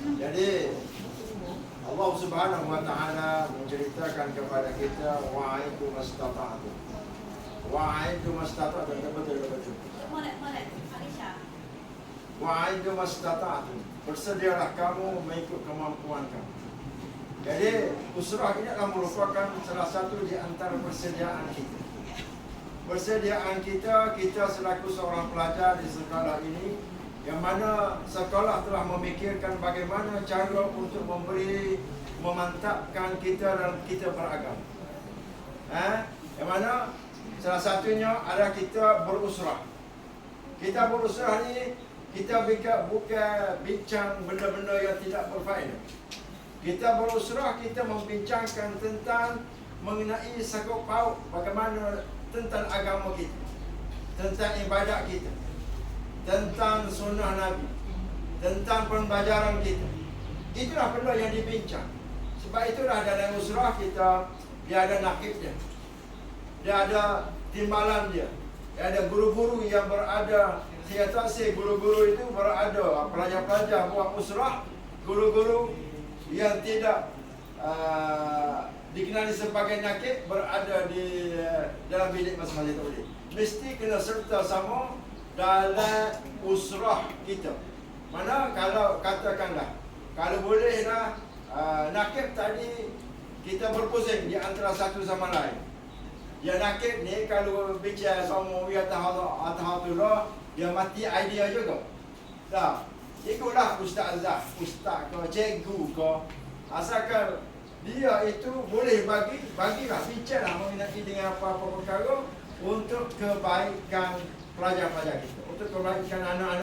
Jadi Allah Subhanahu wa taala menceritakan kepada kita wa'aitu mastata'tu. Wa'aitu mastata'tu betul betul betul. Molek, molek. Aisyah. Wa'aitu mastata'tu. Bersedialah kamu mengikut kemampuan kamu. Jadi usrah ini adalah merupakan salah satu di antara persediaan kita. Persediaan kita, kita selaku seorang pelajar di sekolah ini yang mana sekolah telah memikirkan bagaimana cara untuk memberi memantapkan kita dalam kita beragama. Eh? Yang mana salah satunya adalah kita berusrah. Kita berusrah ni kita bukan bukan bincang benda-benda yang tidak berfaedah. Kita berusrah kita membincangkan tentang mengenai sakut paut bagaimana tentang agama kita, tentang ibadat kita, tentang sunnah Nabi, tentang pembelajaran kita. Itulah benda yang dibincang. Sebab itulah dalam usrah kita dia ada nakib dia. Ada timbalan dia. Dia ada guru-guru yang berada saya tak say guru-guru itu berada pelajar-pelajar buat usrah, guru-guru yang tidak uh, dikenali sebagai nakib berada di uh, dalam bilik masing-masing. Mesti kena serta sama dalam usrah kita. Mana kalau katakanlah kalau bolehlah uh, nakib tadi kita berpusing di antara satu sama lain. Yang nakib ni kalau bicara sama ya tahatullah dia mati idea juga. Dah. Ikutlah Ustaz Azhar, Ustaz ke, cikgu ke. Asalkan dia itu boleh bagi, bagilah, bincanglah mengenai dengan apa-apa perkara untuk kebaikan pelajar-pelajar kita. Untuk kebaikan anak-anak